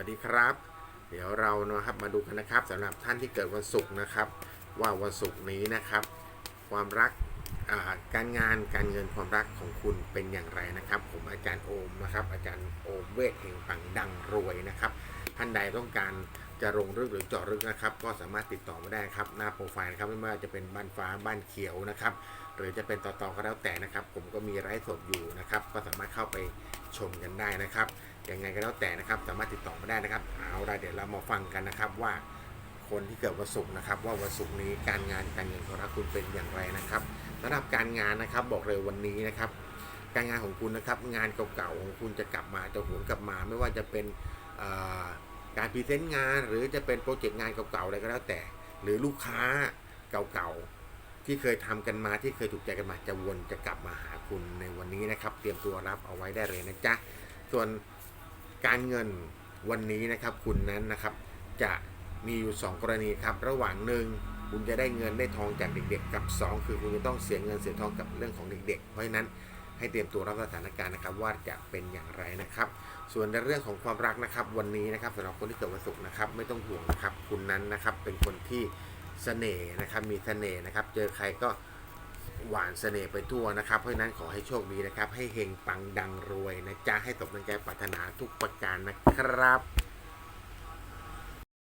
วัสดีครับ เดี๋ยวเรานะครับมาดูกันนะครับสำหรับท่านที่เกิดวันศุกร์นะครับ ว่าวันศุกร์นี้นะครับ ความรักการงานการเงินความรักของคุณเป็นอย่างไรนะครับ ผมอาจารย์โอมนะครับ อาจารย์โอมเวทเฮงปังดังรวยนะครับ ท่านใดต้องการจะลงลึกหรือเจาะลึกนะครับ ก็สามารถติดต่อมาได้ครับหน้าโปรไฟล์นะครับไม่ว่าจะเป็นบ้านฟ้าบ้านเขียวนะครับ หรือจะเป็นต่อๆก็แล้วแต่นะครับ ผมก็มีไลฟ์สดอยู่นะครับ ก็สามารถเข้าไปชมกันได้นะครับ ยังไงก็แล้วแต่นะครับ สามารถติดต่อมาได้นะครับ เอาละเดี๋ยวเรามาฟังกันนะครับว่าคนที่เกิดวันศุกร์นะครับ ว่าวันศุกร์นี้การงานการเงินของคุณเป็นอย่างไรนะครับสำหรับการงานนะครับบอกเลยวันนี้นะครับ การงานของคุณนะครับ งานเก่าๆของคุณจะกลับมาจะหวนกลับมา ไม่ว่าจะเป็นการพรีเซนต์งานหรือจะเป็นโปรเจกต์งานเก่าๆอะไรก็แล้วแต่ หรือลูกค้าเก่าๆที่เคยทำกันมาที่เคยถูกใจกันมาจะวนจะกลับมาหาคุณในวันนี้นะครับ เตรียมตัวรับเอาไว้ได้เลยนะจ๊ะส่วน การเงินวันนี้นะครับคุณนั้นนะครับจะมีอยู่ 2 กรณีครับ ระหว่างหนึ่งคุณจะได้เงินได้ทองจากเด็กๆ กับ 2 คือคุณจะต้องเสียเงินเสียทองกับเรื่องของเด็กๆ เพราะฉะนั้นให้เตรียมตัวรับสถานการณ์นะครับว่าจะเป็นอย่างไรนะครับ ส่วนในเรื่องของความรักนะครับ วันนี้นะครับสำหรับคนที่เกิดวันศุกร์นะครับ ไม่ต้องห่วงนะครับ คุณนั้นนะครับเป็นคนที่เสน่ห์นะครับมีเสน่ห์นะครับ เจอใครก็ หวานเสน่ห์ไปทั่วนะครับ เพราะฉะนั้นขอให้โชคดีนะครับ ให้เฮงปังดังรวยนะจ๊ะให้ตกดังใจปรารถนาทุกประการนะครับ